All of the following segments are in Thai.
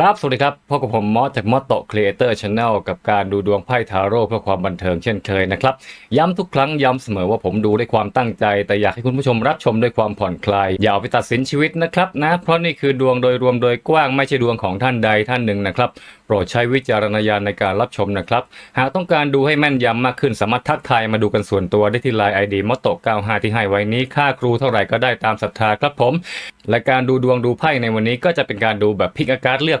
ครับ สวัสดีครับพบกับผมมอสจากมอสโตครีเอเตอร์ชาแนลกับการดูดวงไพ่ทาโร่เพื่อความบันเทิงเช่นเคยนะครับ ย้ำทุกครั้งย้ำเสมอว่าผมดูด้วยความตั้งใจ แต่อยากให้คุณผู้ชมรับชมด้วยความผ่อนคลาย อย่าเอาไปตัดสินชีวิตนะครับนะ เพราะนี่คือดวงโดยรวมโดยกว้างไม่ใช่ดวงของท่านใดท่านหนึ่งนะครับ โปรดใช้วิจารณญาณในการรับชมนะครับ หากต้องการดูให้แม่นยำมากขึ้นสามารถทักทายมาดูกันส่วนตัวได้ที่ไลน์ไอดีมอตโต95ที่ให้ไว้นี้ค่าครูเท่าไหร่ก็ได้ตามศรัทธาครับผม และการดูดวงดูไพ่ในวันนี้ก็จะเป็นการดูแบบพิกอาการเลือก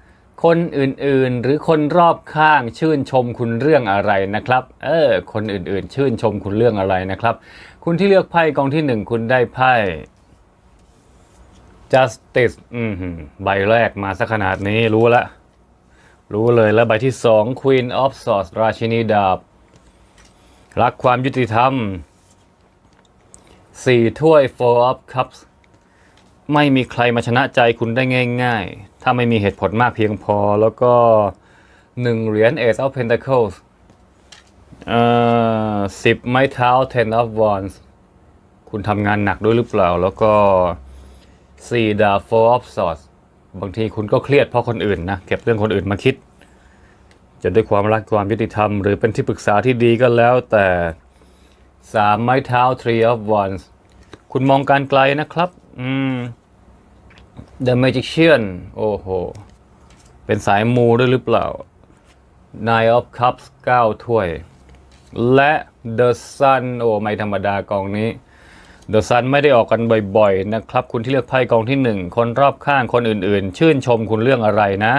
คนอื่นๆ หรือคนรอบข้างชื่นชมคุณเรื่องอะไรนะครับ เออ คนอื่นๆ ชื่นชมคุณเรื่องอะไรนะครับ คุณที่เลือกไพ่กองที่หนึ่งคุณได้ไพ่ justice อืมใบแรกมาสักขนาดนี้รู้ละ รู้เลยแล้วใบที่สอง queen of swords ราชินีดาบ รักความยุติธรรมสี่ถ้วย four of cups ไม่มีใครมาชนะใจคุณได้ง่ายๆ ถ้าไม่มีเหตุผลมากเพียงพอ แล้วก็หนึ่งเหรียญ Ace of Pentacles เอ่อสิบไม้เท้า Ten of Wands คุณทำงานหนักด้วยหรือเปล่า แล้วก็สี่ดาบ Four of Swords บางทีคุณก็เครียดเพราะคนอื่นนะ เก็บเรื่องคนอื่นมาคิด จะด้วยความรักความยุติธรรม หรือเป็นที่ปรึกษาที่ดีก็แล้วแต่สามไม้เท้า Three of Wands คุณมองการไกลนะครับ อืม The Magician โอ้โห เป็นสายมูด้วยหรือเปล่า Nine of Cups 9 ถ้วย และ The Sun โอ้ไม่ธรรมดากองนี้ The Sun ไม่ได้ออกกันบ่อยๆ นะครับ คุณที่เลือกไพ่กองที่ 1 คนรอบข้างคนอื่นๆ ชื่นชมคุณเรื่องอะไรนะ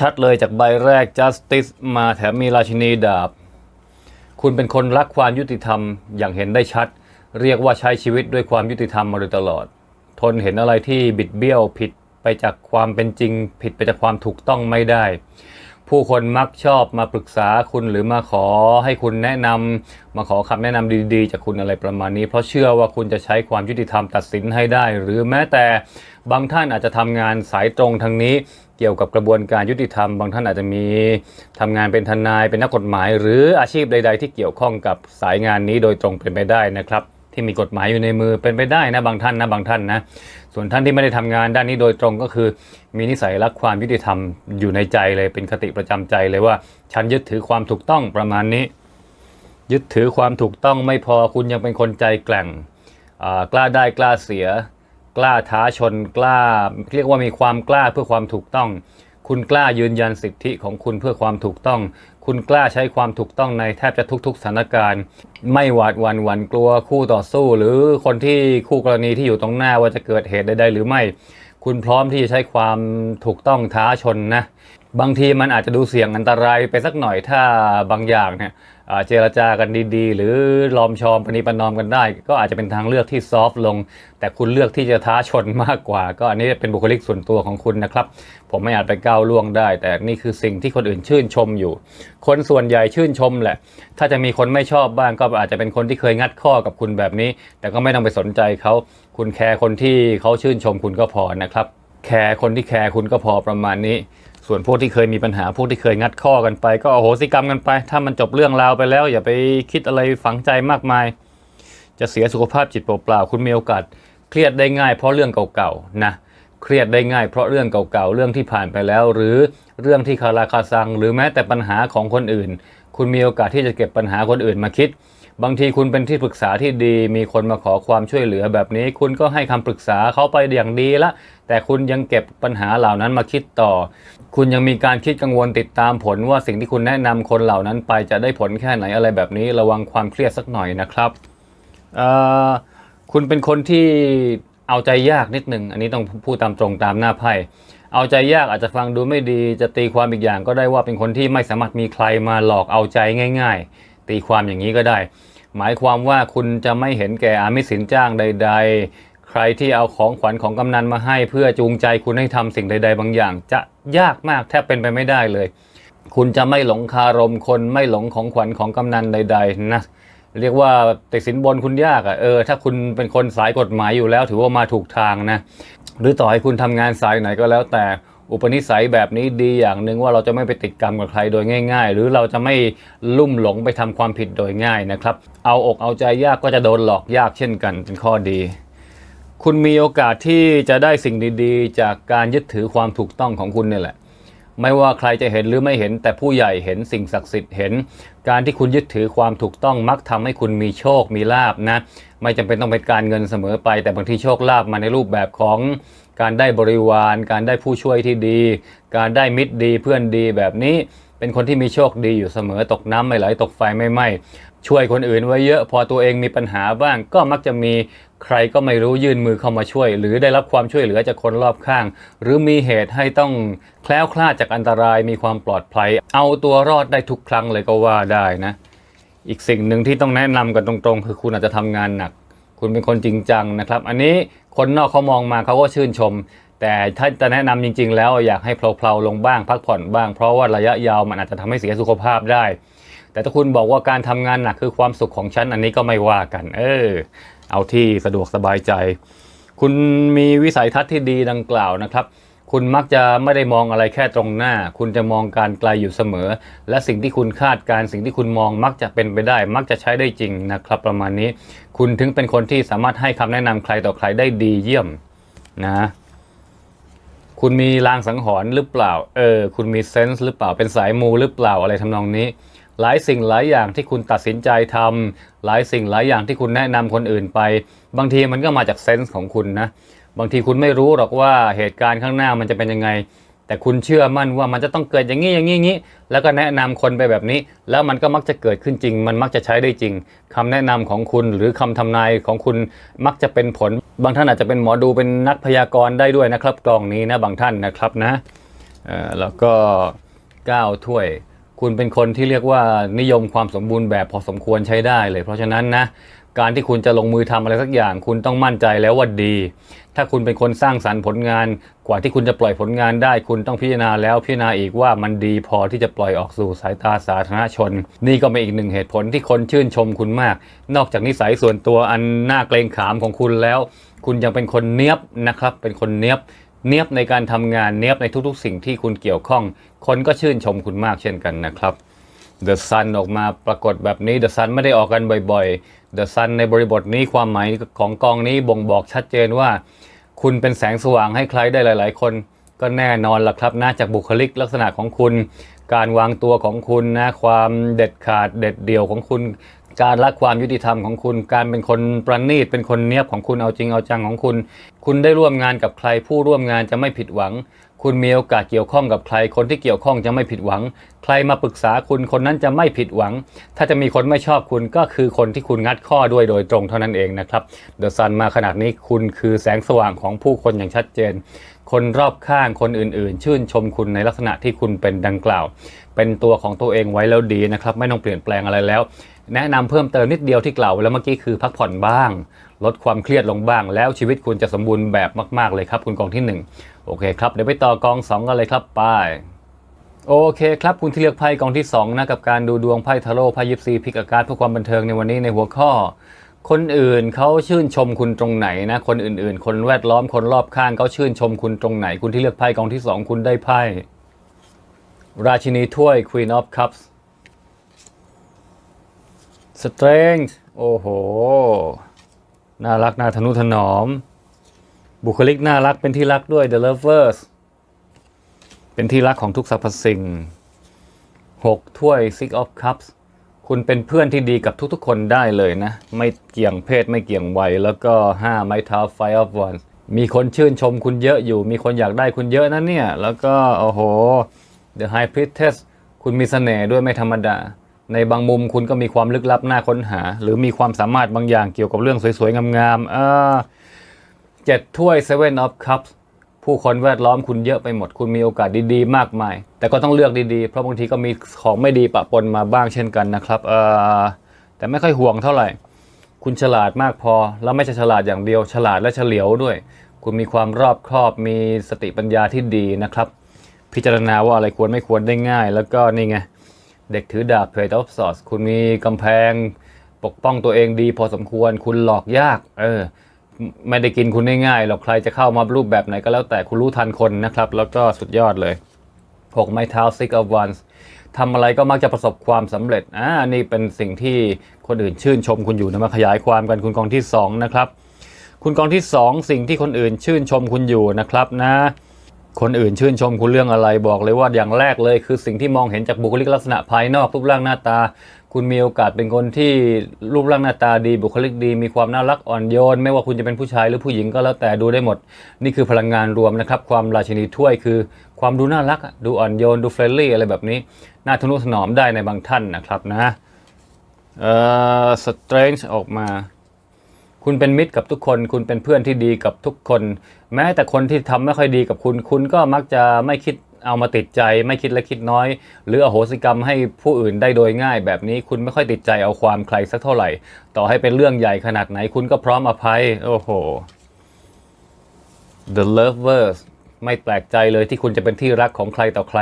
ชัดๆ เลยจากใบแรก Justice มาแถมมีราชินีดาบ คุณเป็นคนรักความยุติธรรมอย่างเห็นได้ชัด เรียกว่าใช้ชีวิตด้วยความยุติธรรมมาโดยตลอด ทนเห็นอะไรที่บิดเบี้ยวผิดไปจากความเป็นจริง ผิดไปจากความถูกต้องไม่ได้ ผู้คนมักชอบมาปรึกษาคุณหรือมาขอให้คุณแนะนำมาขอคำแนะนำดีๆ จากคุณอะไรประมาณนี้ เพราะเชื่อว่าคุณจะใช้ความยุติธรรมตัดสินให้ได้ หรือแม้แต่บางท่านอาจจะทำงานสายตรงทางนี้เกี่ยวกับกระบวนการยุติธรรม บางท่านอาจจะมีทำงานเป็นทนายเป็นนักกฎหมาย หรืออาชีพใด ๆ ที่เกี่ยวข้องกับสายงานนี้โดยตรงเป็นไปได้นะครับ ที่มีกฎหมายอยู่ในมือเป็นไปได้นะบางท่านนะบางท่านนะส่วนท่านที่ไม่ได้ทำงานด้านนี้โดยตรงก็คือ มีนิสัยรักความยุติธรรมอยู่ในใจเลยเป็นคติประจำใจเลยว่า ฉันยึดถือความถูกต้องประมาณนี้ ยึดถือความถูกต้องไม่พอคุณยังเป็นคนใจแกร่งกล้าได้กล้าเสีย กล้าท้าชนกล้า เรียกว่ามีความกล้าเพื่อความถูกต้อง คุณกล้ายืนยันสิทธิของคุณเพื่อความถูกต้อง คุณกล้าใช้ความถูกต้องในแทบจะทุก ๆสถานการณ์ ไม่หวาดหวั่นหวั่นกลัวคู่ต่อสู้ หรือคนที่คู่กรณีที่อยู่ตรงหน้าว่าจะเกิดเหตุใดๆหรือไม่ คุณพร้อมที่จะใช้ความถูกต้องท้าชนนะ บางทีมันอาจจะดูเสี่ยงอันตรายไปสักหน่อยถ้าบางอย่างเนี่ยเจรจากันดีๆ หรือลอมชอมปณีประนอมกันได้ ก็อาจจะเป็นทางเลือกที่ซอฟต์ลง แต่คุณเลือกที่จะท้าชนมากกว่า ก็อันนี้เป็นบุคลิกส่วนตัวของคุณนะครับ ผมไม่อาจไปก้าวล่วงได้ แต่นี่คือสิ่งที่คนอื่นชื่นชมอยู่ คนส่วนใหญ่ชื่นชมแหละ ถ้าจะมีคนไม่ชอบบ้างก็อาจจะเป็นคนที่เคยงัดข้อกับคุณแบบนี้ แต่ก็ไม่ต้องไปสนใจเขาคุณแคร์คนที่เขาชื่นชมคุณก็พอนะครับแคร์คนที่แคร์คุณก็พอประมาณนี้ ส่วนพวกที่เคยมีปัญหาพวกที่เคยงัดข้อกันไป ก็อโหสิกรรมกันไป ถ้ามันจบเรื่องราวไปแล้ว อย่าไปคิดอะไรฝังใจมากมาย จะเสียสุขภาพจิตเปล่าๆคุณมีโอกาสเครียดได้ง่ายเพราะเรื่องเก่าๆนะเครียดได้ง่ายเพราะเรื่องเก่าๆเรื่องที่ผ่านไปแล้ว หรือเรื่องที่คาราคาซัง หรือแม้แต่ปัญหาของคนอื่น คุณมีโอกาสที่จะเก็บปัญหาคนอื่นมาคิด บางทีคุณเป็นที่ปรึกษาที่ดี มีคนมาขอความช่วยเหลือแบบนี้ คุณก็ให้คำปรึกษาเขาไปอย่างดีละ แต่คุณยังเก็บปัญหาเหล่านั้นมาคิดต่อ คุณยังมีการคิดกังวลติดตามผลว่าสิ่งที่คุณแนะนำคนเหล่านั้นไปจะได้ผลแค่ไหนอะไรแบบนี้ ระวังความเครียดสักหน่อยนะครับคุณเป็นคนที่เอาใจยากนิดหนึ่งอันนี้ต้องพูดตามตรงตามหน้าไพ่เอาใจยากอาจจะฟังดูไม่ดีจะตีความอีกอย่างก็ได้ว่าเป็นคนที่ไม่สามารถมีใครมาหลอกเอาใจง่าย ๆ ตีความอย่างนี้ก็ได้ หมายความว่าคุณจะไม่เห็นแก่อามิสินจ้างใด ๆ ใครที่เอาของขวัญของกำนันมาให้เพื่อจูงใจคุณให้ทำสิ่งใด ๆ บางอย่าง จะยากมากแทบเป็นไปไม่ได้เลย คุณจะไม่หลงคารมคนไม่หลงของขวัญของกำนันใด ๆ นะเรียกว่าติดสินบนคุณยากอะ่ะเออถ้าคุณเป็นคนสายกฎหมายอยู่แล้ว ถือว่ามาถูกทางนะ หรือต่อให้คุณทำงานสายไหนก็แล้วแต่ อุปนิสัยแบบนี้ดีอย่างหนึ่งว่าเราจะไม่ไปติดกรรมกับใครโดยง่าย ๆ หรือเราจะไม่ลุ่มหลงไปทำความผิดโดยง่ายนะครับ เอาอกเอาใจยากก็จะโดนหลอกยากเช่นกันเป็นข้อดี คุณมีโอกาสที่จะได้สิ่งดีๆ จากการยึดถือความถูกต้องของคุณเนี่ยแหละไม่ว่าใครจะเห็นหรือไม่เห็นแต่ผู้ใหญ่เห็นสิ่งศักดิ์สิทธิ์เห็น การที่คุณยึดถือความถูกต้องมักทำให้คุณมีโชคมีลาบนะ ไม่จำเป็นต้องเป็นการเงินเสมอไป แต่บางทีโชคลาภมาในรูปแบบของ การได้บริวาร การได้ผู้ช่วยที่ดี การได้มิตรดีเพื่อนดีแบบนี้เป็นคนที่มีโชคดีอยู่เสมอตกน้ำไม่ไหลตกไฟไม่ไหม้ช่วยคนอื่นไว้เยอะพอตัวเองมีปัญหาบ้าง ก็มักจะมีใครก็ไม่รู้ยื่นมือเข้ามาช่วย หรือได้รับความช่วยเหลือจากคนรอบข้าง หรือมีเหตุให้ต้องแคล้วคลาดจากอันตรายมีความปลอดภัย เอาตัวรอดได้ทุกครั้งเลยก็ว่าได้นะ อีกสิ่งหนึ่งที่ต้องแนะนำกันตรงๆ คือคุณอาจจะทำงานหนัก คุณเป็นคนจริงจังนะครับ อันนี้คนนอกเขามองมาเขาก็ชื่นชม แต่ถ้าจะแนะนำจริง ๆ แล้วอยากให้เพลาๆลงบ้างพักผ่อนบ้าง เพราะว่าระยะยาวมันอาจจะทำให้เสียสุขภาพได้ แต่ถ้าคุณบอกว่าการทำงานหนักคือความสุขของฉันอันนี้ก็ไม่ว่ากัน เออ เอาที่สะดวกสบายใจ คุณมีวิสัยทัศน์ที่ดีดังกล่าวนะครับ คุณมักจะไม่ได้มองอะไรแค่ตรงหน้า คุณจะมองการไกลอยู่เสมอ และสิ่งที่คุณคาดการ์สิ่งที่คุณมองมักจะเป็นไปได้ มักจะใช้ได้จริงนะครับ ประมาณนี้ คุณถึงเป็นคนที่สามารถให้คำแนะนำใครต่อใครได้ดีเยี่ยมนะคุณมีลางสังหรณ์หรือเปล่า เออ คุณมีเซนส์หรือเปล่า เป็นสายมูหรือเปล่าอะไรทำนองนี้ หลายสิ่งหลายอย่างที่คุณตัดสินใจทำหลายสิ่งหลายอย่างที่คุณแนะนำคนอื่นไป บางทีมันก็มาจากเซนส์ของคุณนะ บางทีคุณไม่รู้หรอกว่าเหตุการณ์ข้างหน้ามันจะเป็นยังไง แต่คุณเชื่อมั่นว่ามันจะต้องเกิดอย่างนี้อย่างนี้อย่างนี้ แล้วก็แนะนำคนไปแบบนี้ แล้วมันก็มักจะเกิดขึ้นจริง มันมักจะใช้ได้จริงคำแนะนำของคุณหรือคำทำนายของคุณมักจะเป็นผล บางท่านอาจจะเป็นหมอดูเป็นนักพยากรณ์ได้ด้วยนะครับกลองนี้นะบางท่านนะครับนะเอ่อแล้วก็ก้าถ้วย คุณเป็นคนที่เรียกว่านิยมความสมบูรณ์แบบพอสมควรใช้ได้เลย เพราะฉะนั้นนะการที่คุณจะลงมือทำอะไรสักอย่าง คุณต้องมั่นใจแล้วว่าดี ถ้าคุณเป็นคนสร้างสรรค์ผลงาน กว่าที่คุณจะปล่อยผลงานได้ คุณต้องพิจารณาแล้วพิจารณาอีกว่ามันดีพอที่จะปล่อยออกสู่สายตาสาธารณชน นี่ก็เป็นอีกหนึ่งเหตุผลที่คนชื่นชมคุณมาก นอกจากนิสัยส่วนตัวอันน่าเกรงขามของคุณแล้ว คุณยังเป็นคนเนียบนะครับ เป็นคนเนียบเนียบในการทำงานเนียบในทุกๆ สิ่งที่คุณเกี่ยวข้อง คนก็ชื่นชมคุณมากเช่นกันนะครับ The Sun ออกมาปรากฏแบบนี้ The Sun ไม่ได้ออกกันบ่อยๆ The Sun ในบริบทนี้ความหมายของกองนี้บ่งบอกชัดเจนว่า คุณเป็นแสงสว่างให้ใครได้หลาย ๆ คนก็แน่นอนล่ะครับน่าจากบุคลิกลักษณะของคุณ การวางตัวของคุณนะความเด็ดขาดเด็ดเดี่ยวของคุณ การรักความยุติธรรมของคุณ การเป็นคนประณีตเป็นคนเนียบของคุณเอาจริงเอาจังของคุณ คุณได้ร่วมงานกับใครผู้ร่วมงานจะไม่ผิดหวัง คุณมีโอกาสเกี่ยวข้องกับใคร คนที่เกี่ยวข้องจะไม่ผิดหวัง ใครมาปรึกษาคุณคนนั้นจะไม่ผิดหวัง ถ้าจะมีคนไม่ชอบคุณก็คือคนที่คุณงัดข้อด้วยโดยตรงเท่านั้นเองนะครับเดอะซันมาขนาดนี้คุณคือแสงสว่างของผู้คนอย่างชัดเจน คนรอบข้างคนอื่นๆ ชื่นชมคุณในลักษณะที่คุณเป็นดังกล่าว เป็นตัวของตัวเองไว้แล้วดีนะครับ ไม่ต้องเปลี่ยนแปลงอะไรแล้ว แนะนำเพิ่มเติมนิดเดียวที่กล่าวไว้แล้วเมื่อกี้คือพักผ่อนบ้าง ลดความเครียดลงบ้าง แล้วชีวิตคุณจะสมบูรณ์แบบมาก ๆ เลยครับ คุณกองที่ 1 โอเคครับ เดี๋ยวไปต่อกอง 2 กันเลยครับไปโอเคครับคุณที่เลือกไพ่กองที่ 2 นะกับการดูดวงไพ่ทาโร่ไพ่ยิปซีพิกอาการเพื่อความบันเทิงในวันนี้ในหัวข้อ คนอื่นเขาชื่นชมคุณตรงไหนนะ คนอื่น ๆ คนแวดล้อมคนรอบข้างเขาชื่นชมคุณตรงไหน คุณที่เลือกไพ่กองที่ 2 คุณได้ไพ่ราชินีถ้วย Queen of Cups Strength โอ้โห น่ารักน่าทนุถนอม บุคลิกน่ารักเป็นที่รักด้วย The Lovers เป็นที่รักของทุกสรรพสิ่ง 6 ถ้วย Six of Cups คุณเป็นเพื่อนที่ดีกับทุกๆ คนได้เลยนะ ไม่เกี่ยงเพศไม่เกี่ยงวัย แล้วก็ 5 ไม้เท้า Five of Wands มีคนชื่นชมคุณเยอะอยู่ มีคนอยากได้คุณเยอะนะเนี่ย แล้วก็ โอ้โห The High Priestess คุณมีเสน่ห์ด้วยไม่ธรรมดา ในบางมุมคุณก็มีความลึกลับน่าค้นหา หรือมีความสามารถบางอย่างเกี่ยวกับเรื่องสวยๆ งามๆเจ็ดถ้วย Seven of Cups ผู้คนแวดล้อมคุณเยอะไปหมด คุณมีโอกาสดีๆ มากมาย แต่ก็ต้องเลือกดีๆ เพราะบางทีก็มีของไม่ดีปะปนมาบ้างเช่นกันนะครับเออแต่ไม่ค่อยห่วงเท่าไหร่ คุณฉลาดมากพอ แล้วไม่ใช่ฉลาดอย่างเดียว ฉลาดและเฉลียวด้วย คุณมีความรอบคอบ มีสติปัญญาที่ดีนะครับ พิจารณาว่าอะไรควรไม่ควรได้ง่าย แล้วก็นี่ไง เด็กถือดาบเพจออฟสอสคุณมีกำแพงปกป้องตัวเองดีพอสมควรคุณหลอกยาก เออ ไม่ได้กินคุณง่ายๆหรอกใครจะเข้ามารูปแบบไหนก็แล้วแต่คุณรู้ทันคนนะครับ แล้วก็สุดยอดเลยหกไม้เท้า six of wands ทำอะไรก็มักจะประสบความสำเร็จ อ่า นี่เป็นสิ่งที่คนอื่นชื่นชมคุณอยู่นะมาขยายความกันคุณกองที่สองนะครับ คุณกองที่สองสิ่งที่คนอื่นชื่นชมคุณอยู่นะครับนะ คนอื่นชื่นชมคุณเรื่องอะไรบอกเลยว่าอย่างแรกเลย คือสิ่งที่มองเห็นจากบุคลิกลักษณะภายนอกรูปร่างหน้าตา คุณมีโอกาสเป็นคนที่รูปร่างหน้าตาดีบุคลิกดี มีความน่ารักอ่อนโยน ไม่ว่าคุณจะเป็นผู้ชายหรือผู้หญิงก็แล้วแต่ดูได้หมด นี่คือพลังงานรวมนะครับ ความราชินีถ้วยคือความดูน่ารัก ดูอ่อนโยนดูเฟรนลี่อะไรแบบนี้น่าทนุถนอมได้ในบางท่านนะครับนะเอ่อสเตรนจ์ออกมา คุณเป็นมิตรกับทุกคน คุณเป็นเพื่อนที่ดีกับทุกคน แม้แต่คนที่ทำไม่ค่อยดีกับคุณ คุณก็มักจะไม่คิดเอามาติดใจ ไม่คิดเล็กคิดน้อย หรืออโหสิกรรมให้ผู้อื่นได้โดยง่าย แบบนี้คุณไม่ค่อยติดใจเอาความใครสักเท่าไหร่ ต่อให้เป็นเรื่องใหญ่ขนาดไหน คุณก็พร้อมอภัย โอ้โห The Lovers ไม่แปลกใจเลยที่คุณจะเป็นที่รักของใครต่อใคร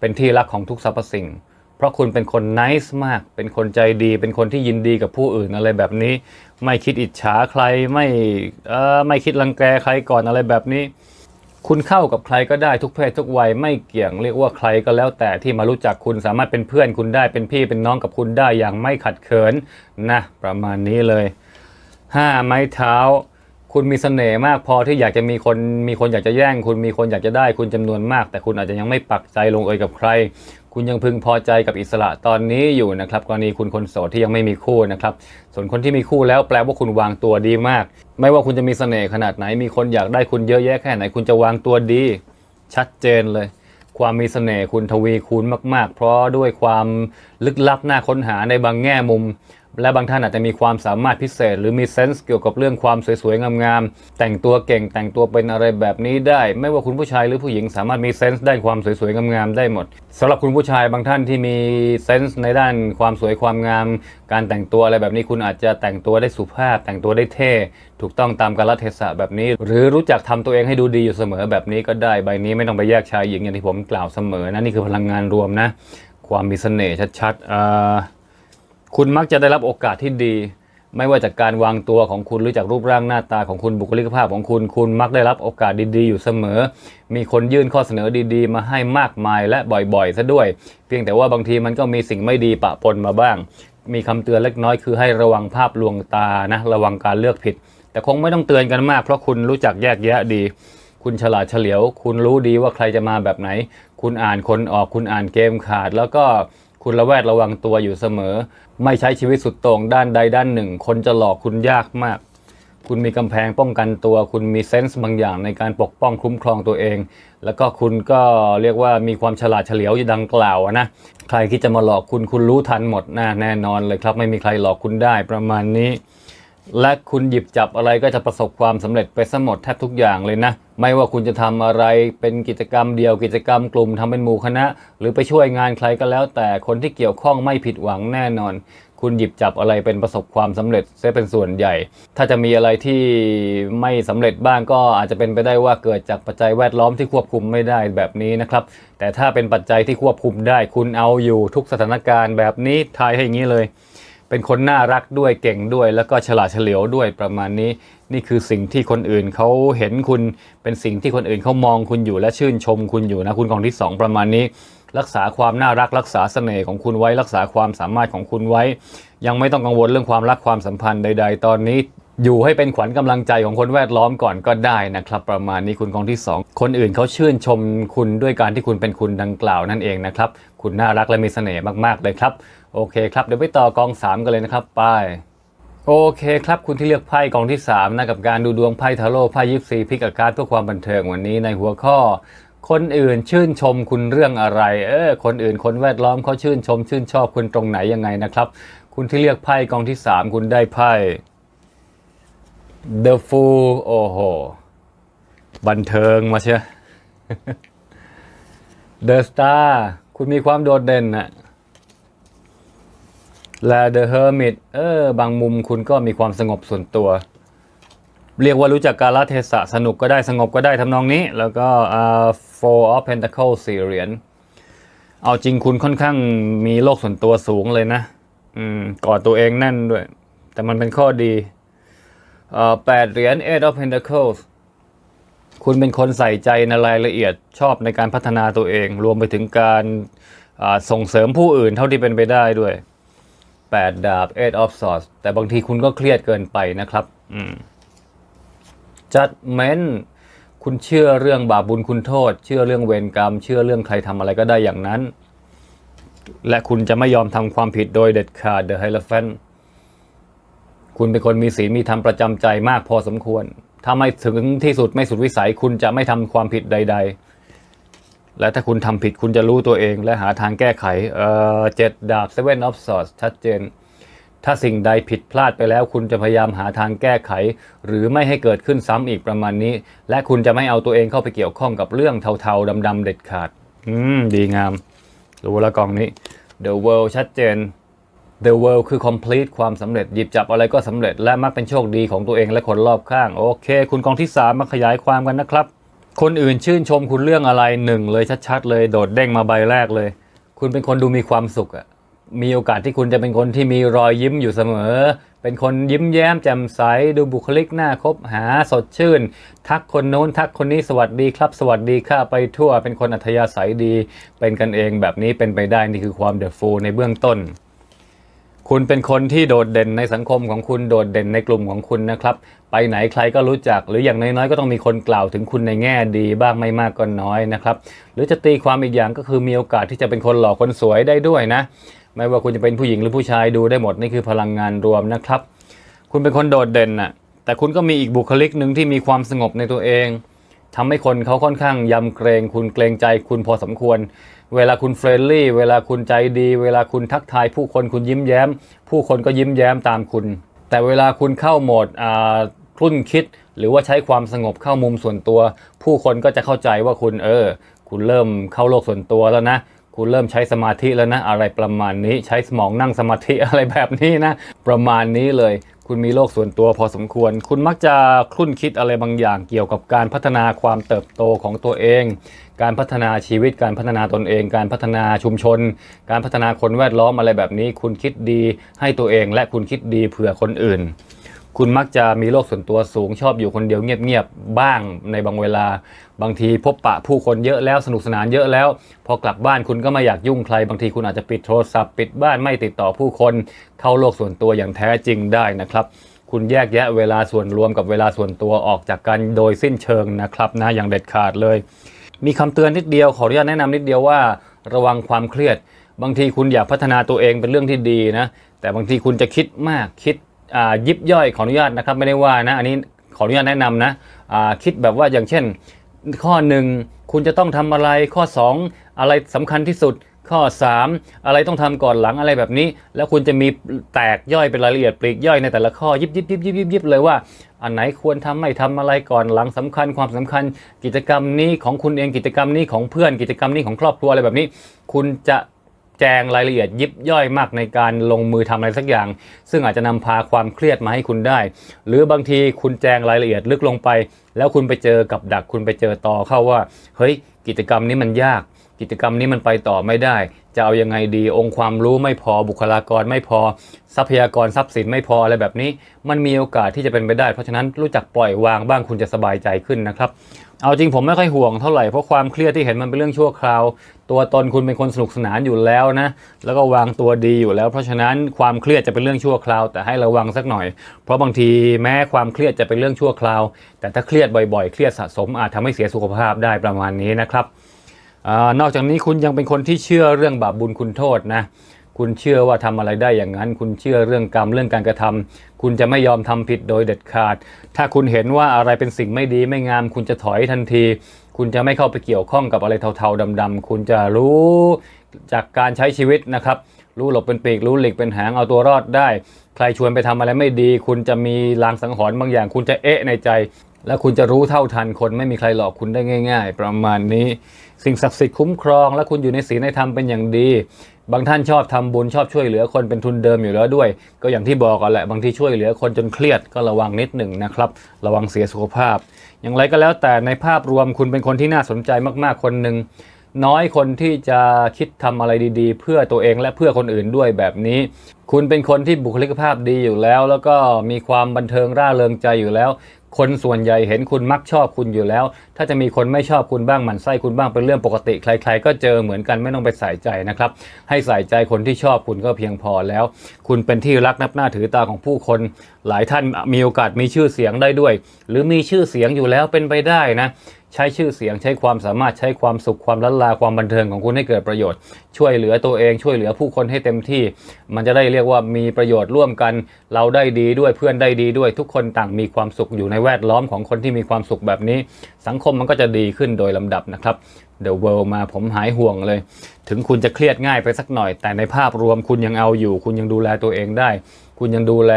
เป็นที่รักของทุกสรรพสิ่ง เพราะคุณเป็นคน nice มาก เป็นคนใจดี เป็นคนที่ยินดีกับผู้อื่นอะไรแบบนี้ ไม่คิดอิจฉาใคร ไม่เอ่อไม่คิดรังแกใครก่อนอะไรแบบนี้ คุณเข้ากับใครก็ได้ทุกเพศทุกวัยไม่เกี่ยงเรียกว่าใครก็แล้วแต่ที่มารู้จักคุณสามารถเป็นเพื่อนคุณได้เป็นพี่เป็นน้องกับคุณได้อย่างไม่ขัดเขินนะประมาณนี้เลยห้าไม้เท้า คุณมีเสน่ห์มากพอที่อยากจะมีคนมีคนอยากจะแย่ง คุณมีคนอยากจะได้คุณจำนวนมาก แต่คุณอาจจะยังไม่ปักใจลงเอยกับใคร คุณยังพึงพอใจกับอิสระตอนนี้อยู่นะครับกรณีคุณคนโสดที่ยังไม่มีคู่นะครับ ส่วนคนที่มีคู่แล้วแปลว่าคุณวางตัวดีมาก ไม่ว่าคุณจะมีเสน่ห์ขนาดไหน มีคนอยากได้คุณเยอะแยะแค่ไหน คุณจะวางตัวดี ชัดเจนเลย ความมีเสน่ห์คุณทวีคูณมาก ๆ เพราะด้วยความลึกลับน่าค้นหาในบางแง่มุม และบางท่านอาจจะมีความสามารถพิเศษ หรือมีเซนส์เกี่ยวกับเรื่องความสวยๆ งามๆ แต่งตัวเก่งแต่งตัวเป็นอะไรแบบนี้ได้ ไม่ว่าคุณผู้ชายหรือผู้หญิงสามารถมีเซนส์ด้านความสวยๆ งามๆ ได้หมดสำหรับคุณผู้ชายบางท่านที่มีเซนส์ในด้านความสวยความงาม การแต่งตัวอะไรแบบนี้คุณอาจจะแต่งตัวได้สุภาพ แต่งตัวได้เท่ ถูกต้องตามกาลเทศะแบบนี้ หรือรู้จักทำตัวเองให้ดูดีอยู่เสมอแบบนี้ก็ได้ใบนี้ไม่ต้องไปแยกชายหญิงอย่างที่ผมกล่าวเสมอนะนี่คือพลังงานรวมนะความมีเสน่ห์ชัดๆอ่า คุณมักจะได้รับโอกาสที่ดี ไม่ว่าจากการวางตัวของคุณหรือจากรูปร่างหน้าตาของคุณบุคลิกภาพของคุณ คุณมักได้รับโอกาสดีๆ อยู่เสมอ มีคนยื่นข้อเสนอดีๆ มาให้มากมายและบ่อยๆซะด้วย เพียงแต่ว่าบางทีมันก็มีสิ่งไม่ดีปะปนมาบ้าง มีคำเตือนเล็กน้อยคือให้ระวังภาพลวงตานะระวังการเลือกผิด แต่คงไม่ต้องเตือนกันมากเพราะคุณรู้จักแยกแยะดีคุณฉลาดเฉลียว คุณรู้ดีว่าใครจะมาแบบไหน คุณอ่านคนออก คุณอ่านเกมขาด แล้วก็ คุณระแวดระวังตัวอยู่เสมอ ไม่ใช้ชีวิตสุดโต่งด้านใดด้านหนึ่ง คนจะหลอกคุณยากมาก คุณมีกำแพงป้องกันตัว คุณมีเซนส์บางอย่างในการปกป้องคุ้มครองตัวเอง แล้วก็คุณก็เรียกว่ามีความฉลาดเฉลียวอยู่ดังกล่าวอะนะ ใครคิดจะมาหลอกคุณคุณรู้ทันหมดนะแน่นอนเลยครับ ไม่มีใครหลอกคุณได้ประมาณนี้ และคุณหยิบจับอะไรก็จะประสบความสำเร็จไปซะหมดแทบทุกอย่างเลยนะ ไม่ว่าคุณจะทำอะไรเป็นกิจกรรมเดียวกิจกรรมกลุ่มทำเป็นหมู่คณะ หรือไปช่วยงานใครก็แล้ว แต่คนที่เกี่ยวข้องไม่ผิดหวังแน่นอน คุณหยิบจับอะไรเป็นประสบความสำเร็จเสียเป็นส่วนใหญ่ ถ้าจะมีอะไรที่ไม่สำเร็จบ้างก็อาจจะเป็นไปได้ว่าเกิดจากปัจจัยแวดล้อมที่ควบคุมไม่ได้แบบนี้นะครับ แต่ถ้าเป็นปัจจัยที่ควบคุมได้ คุณเอาอยู่ทุกสถานการณ์แบบนี้ทายให้อย่างนี้เลย เป็นคนน่ารักด้วยเก่งด้วย แล้วก็ฉลาดเฉลียวด้วยประมาณนี้ นี่คือสิ่งที่คนอื่นเขาเห็นคุณเป็นสิ่งที่คนอื่นเขามองคุณอยู่และชื่นชมคุณอยู่นะคุณกองที่สองประมาณนี้ รักษาความน่ารักรักษาเสน่ห์ของคุณไว้รักษาความสามารถของคุณไว้ ยังไม่ต้องกังวลเรื่องความรักความสัมพันธ์ใด ๆ ตอนนี้อยู่ให้เป็นขวัญกำลังใจของคนแวดล้อมก่อนก็ได้นะครับ ประมาณนี้คุณกองที่สองคนอื่นเขาชื่นชมคุณด้วยการที่คุณเป็นคุณดังกล่าวนั่นเองนะครับ คุณน่ารักและมีเสน่ห์มากๆเลยครับ โอเคครับ เดี๋ยวไปต่อกอง 3 กันเลยนะครับไปโอเคครับ คุณที่เลือกไพ่กองที่ 3 นะ กับการดูดวงไพ่ทาโร่ไพ่ยิปซีพิกอาการเพื่อความบันเทิงวันนี้ในหัวข้อ คนอื่นชื่นชมคุณเรื่องอะไร เออ คนอื่นคนแวดล้อมเขาชื่นชม ชื่นชอบคุณตรงไหนยังไงนะครับ คุณที่เลือกไพ่กองที่ 3 คุณได้ไพ่ The Fool โอ้โห บันเทิงมาเชีย The Star คุณมีความโดดเด่นนะ และ The Hermit เออบางมุมคุณก็มีความสงบส่วนตัว เรียกว่ารู้จักกาลเทศะสนุกก็ได้สงบก็ได้ทำนองนี้ แล้วก็อ่า four of pentacle สี่เหรียญเอาจริงคุณค่อนข้างมีโลกส่วนตัวสูงเลยนะอืมกอดตัวเองแน่นด้วย แต่มันเป็นข้อดีเอ่อแปดเหรียญ eight of pentacles คุณเป็นคนใส่ใจในรายละเอียดชอบในการพัฒนาตัวเอง รวมไปถึงการส่งเสริมผู้อื่นเท่าที่เป็นไปได้ด้วย 8 ดาบ eight of swords แต่บางทีคุณก็เครียดเกินไปนะครับ อืม judgment คุณเชื่อเรื่องบาปบุญคุณโทษ เชื่อเรื่องเวรกรรม เชื่อเรื่องใครทำอะไรก็ได้อย่างนั้น และคุณจะไม่ยอมทำความผิดโดยเด็ดขาด the hierophant คุณเป็นคนมีศีลมีธรรมประจำใจมากพอสมควร ถ้าไม่ถึงที่สุดไม่สุดวิสัย คุณจะไม่ทำความผิดใด ๆ และถ้าคุณทำผิดคุณจะรู้ตัวเองและหาทางแก้ไข เอ่อเจ็ดดาบ seven of swords ชัดเจน ถ้าสิ่งใดผิดพลาดไปแล้ว คุณจะพยายามหาทางแก้ไข หรือไม่ให้เกิดขึ้นซ้ำอีกประมาณนี้ และคุณจะไม่เอาตัวเองเข้าไปเกี่ยวข้องกับเรื่องเทาๆดำๆเด็ดขาด อืม ดีงาม รู้ล้วกองนี้ The World ชัดเจน The World คือ complete ความสำเร็จหยิบจับอะไรก็สำเร็จ และมักเป็นโชคดีของตัวเองและคนรอบข้าง โอเค คุณกองที่ 3 มาขยายความกันนะครับ คนอื่นชื่นชมคุณเรื่องอะไรหนึ่งเลยชัด ๆ เลยโดดเด้งมาใบแรกเลย คุณเป็นคนดูมีความสุขอะมีโอกาสที่คุณจะเป็นคนที่มีรอยยิ้มอยู่เสมอ เป็นคนยิ้มแย้มแจ่มใส ดูบุคลิกหน้าคบหาสดชื่น ทักคนโน้นทักคนนี้สวัสดีครับ สวัสดีค่ะไปทั่ว เป็นคนอัธยาศัยดี เป็นกันเองแบบนี้เป็นไปได้นี่คือความเดอะฟูในเบื้องต้น คุณเป็นคนที่โดดเด่นในสังคมของคุณโดดเด่นในกลุ่มของคุณนะครับ ไปไหนใครก็รู้จัก หรืออย่างน้อยๆก็ต้องมีคนกล่าวถึงคุณในแง่ดีบ้างไม่มากก็น้อยนะครับ หรือจะตีความอีกอย่างก็คือมีโอกาสที่จะเป็นคนหล่อคนสวยได้ด้วยนะ ไม่ว่าคุณจะเป็นผู้หญิงหรือผู้ชายดูได้หมดนี่คือพลังงานรวมนะครับ คุณเป็นคนโดดเด่นน่ะแต่คุณก็มีอีกบุคลิกหนึ่งที่มีความสงบในตัวเอง ทำให้คนเขาค่อนข้างยำเกรงคุณเกรงใจคุณพอสมควร เวลาคุณเฟรนลี่ เวลาคุณใจดี เวลาคุณทักทาย ผู้คนคุณยิ้มแย้ม ผู้คนก็ยิ้มแย้มตามคุณ แต่เวลาคุณเข้าโหมดอ่าคลุ่นคิด หรือว่าใช้ความสงบเข้ามุมส่วนตัว ผู้คนก็จะเข้าใจว่าคุณเออ คุณเริ่มเข้าโลกส่วนตัวแล้วนะ คุณเริ่มใช้สมาธิแล้วนะ อะไรประมาณนี้ใช้สมองนั่งสมาธิอะไรแบบนี้นะ ประมาณนี้เลย คุณมีโลกส่วนตัวพอสมควร คุณมักจะคลุ่นคิดอะไรบางอย่างเกี่ยวกับการพัฒนาความเติบโตของตัวเอง การพัฒนาชีวิตการพัฒนาตนเอง การพัฒนาชุมชน การพัฒนาคนแวดล้อมอะไรแบบนี้ คุณคิดดีให้ตัวเอง และคุณคิดดีเผื่อคนอื่น คุณมักจะมีโลกส่วนตัวสูงชอบอยู่คนเดียวเงียบๆบ้างในบางเวลา บางทีพบปะผู้คนเยอะแล้วสนุกสนานเยอะแล้ว พอกลับบ้านคุณก็ไม่อยากยุ่งใคร บางทีคุณอาจจะปิดโทรศัพท์ปิดบ้านไม่ติดต่อผู้คน เข้าโลกส่วนตัวอย่างแท้จริงได้นะครับ คุณแยกแยะเวลาส่วนรวมกับเวลาส่วนตัวออกจากกันโดยสิ้นเชิงนะครับนะอย่างเด็ดขาดเลย มีคำเตือนนิดเดียวขออนุญาตแนะนำนิดเดียวว่า ระวังความเครียด บางทีคุณอยากพัฒนาตัวเองเป็นเรื่องที่ดีนะแต่บางทีคุณจะคิดมากคิด ยิบย่อยขออนุญาตนะครับไม่ได้ว่านะอันนี้ขออนุญาตแนะนำนะคิดแบบว่าอย่างเช่น ข้อหนึ่งคุณจะต้องทำอะไรข้อ 2 อะไรสำคัญที่สุดข้อ 3 อะไรต้องทำก่อนหลังอะไรแบบนี้ แล้วคุณจะมีแตกย่อยเป็นรายละเอียดปลีกย่อยในแต่ละข้อยิบยิบยิบยิบยิบยิบเลยว่า อันไหนควรทำไม่ทำอะไรก่อนหลังสำคัญความสำคัญ กิจกรรมนี้ของคุณเองกิจกรรมนี้ของเพื่อนกิจกรรมนี้ของครอบครัวอะไรแบบนี้ คุณจะ จงรายละเอียดยิบย่อยมากในการลงมือทำอะไรสักอย่าง ซึ่งอาจจะนำพาความเครียดมาให้คุณได้ หรือบางทีคุณแจงรายละเอียดลึกลงไป แล้วคุณไปเจอกับดักคุณไปเจอต่อเข้าว่า เฮ้ย กิจกรรมนี้มันยาก กิจกรรมนี้มันไปต่อไม่ได้ จะเอายังไงดีองค์ความรู้ไม่พอบุคลากรไม่พอ ทรัพยากรทรัพย์สินไม่พออะไรแบบนี้ มันมีโอกาสที่จะเป็นไปได้ เพราะฉะนั้นรู้จักปล่อยวางบ้างคุณจะสบายใจขึ้นนะครับ เอาจริงผมไม่ค่อยห่วงเท่าไหร่เพราะความเครียดที่เห็นมันเป็นเรื่องชั่วคราว ตัวตนคุณเป็นคนสนุกสนานอยู่แล้วนะ แล้วก็วางตัวดีอยู่แล้ว เพราะฉะนั้นความเครียดจะเป็นเรื่องชั่วคราว แต่ให้ระวังสักหน่อย เพราะบางทีแม้ความเครียดจะเป็นเรื่องชั่วคราว แต่ถ้าเครียดบ่อยๆ เครียดสะสมอาจทำให้เสียสุขภาพได้ประมาณนี้นะครับอนอกจากนี้คุณยังเป็นคนที่เชื่อเรื่องบาปบุญคุณโทษนะ คุณเชื่อว่าทำอะไรได้อย่างนั้น คุณเชื่อเรื่องกรรมเรื่องการกระทำคุณจะไม่ยอมทำผิดโดยเด็ดขาด ถ้าคุณเห็นว่าอะไรเป็นสิ่งไม่ดีไม่งาม คุณจะถอยทันที คุณจะไม่เข้าไปเกี่ยวข้องกับอะไรเทาๆดำๆคุณจะรู้จากการใช้ชีวิตนะครับ รู้หลบเป็นปีกรู้หลีกเป็นหางเอาตัวรอดได้ ใครชวนไปทำอะไรไม่ดี คุณจะมีลางสังหรณ์บางอย่าง คุณจะเอะในใจ แล้วคุณจะรู้เท่าทันคนไม่มีใครหลอกคุณได้ง่าย ๆ ประมาณนี้ สิ่งศักดิ์สิทธิ์คุ้มครอง และคุณอยู่ในศีลในธรรมเป็นอย่างดี บางท่านชอบทำบุญชอบช่วยเหลือคนเป็นทุนเดิมอยู่แล้วด้วย ก็อย่างที่บอกกันแหละบางทีช่วยเหลือคนจนเครียดก็ระวังนิดหนึ่งนะครับ ระวังเสียสุขภาพ อย่างไรก็แล้วแต่ในภาพรวมคุณเป็นคนที่น่าสนใจมากๆคนหนึ่งน้อยคนที่จะคิดทำอะไรดีๆ เพื่อตัวเองและเพื่อคนอื่นด้วยแบบนี้ คุณเป็นคนที่บุคลิกภาพดีอยู่แล้ว แล้วก็มีความบันเทิงร่าเริงใจอยู่แล้ว คนส่วนใหญ่เห็นคุณมักชอบคุณอยู่แล้ว ถ้าจะมีคนไม่ชอบคุณบ้างหมั่นไส้คุณบ้างเป็นเรื่องปกติใคร ๆ ก็เจอเหมือนกันไม่ต้องไปใส่ใจนะครับ ให้ใส่ใจคนที่ชอบคุณก็เพียงพอแล้ว คุณเป็นที่รักนับหน้าถือตาของผู้คน หลายท่านมีโอกาสมีชื่อเสียงได้ด้วย หรือมีชื่อเสียงอยู่แล้วเป็นไปได้นะ ใช้ชื่อเสียงใช้ความสามารถใช้ความสุขความล้นลาความบันเทิงของคุณให้เกิดประโยชน์ ช่วยเหลือตัวเองช่วยเหลือผู้คนให้เต็มที่ มันจะได้เรียกว่ามีประโยชน์ร่วมกัน เราได้ดีด้วยเพื่อนได้ดีด้วยทุกคนต่างมีความสุขอยู่ในแวดล้อมของคนที่มีความสุขแบบนี้ สังคมมันก็จะดีขึ้นโดยลำดับนะครับ The World มาผมหายห่วงเลย ถึงคุณจะเครียดง่ายไปสักหน่อย แต่ในภาพรวมคุณยังเอาอยู่ คุณยังดูแลตัวเองได้ คุณยังดูแล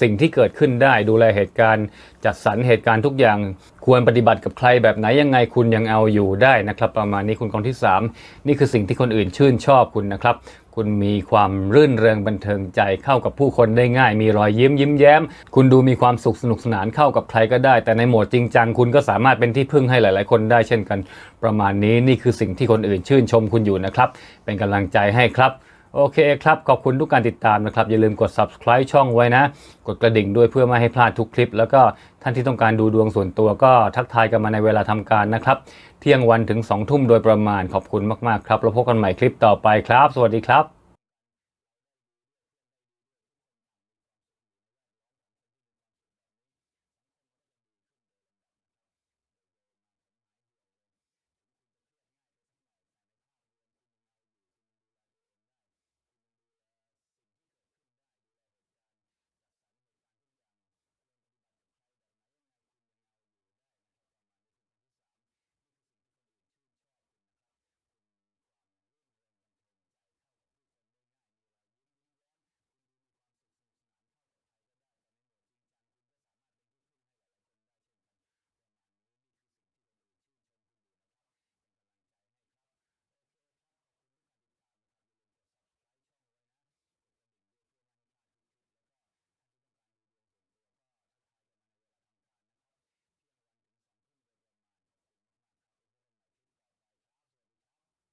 สิ่งที่เกิดขึ้นได้ ดูแลเหตุการณ์ จัดสรรเหตุการณ์ทุกอย่าง ควรปฏิบัติกับใครแบบไหนยังไงคุณยังเอาอยู่ได้นะครับ ประมาณนี้คุณกองที่ 3 นี่คือสิ่งที่คนอื่นชื่นชอบคุณนะครับ คุณมีความรื่นเริงบันเทิงใจเข้ากับผู้คนได้ง่าย มีรอยยิ้มยิ้มแย้ม คุณดูมีความสุขสนุกสนานเข้ากับใครก็ได้ แต่ในโหมดจริงจังคุณก็สามารถเป็นที่พึ่งให้หลาย ๆ คนได้เช่นกัน ประมาณนี้นี่คือสิ่งที่คนอื่นชื่นชมคุณอยู่นะครับ เป็นกำลังใจให้ครับ โอเคครับ ขอบคุณทุกการติดตามนะครับ อย่าลืมกด subscribe ช่องไว้นะ กดกระดิ่งด้วยเพื่อไม่ให้พลาดทุกคลิป แล้วก็ท่านที่ต้องการดูดวงส่วนตัวก็ทักทายกันมาในเวลาทำการนะครับ เที่ยงวันถึง2ทุ่มโดยประมาณขอบคุณมากๆครับ แล้วพบกันใหม่คลิปต่อไปครับ สวัสดีครับ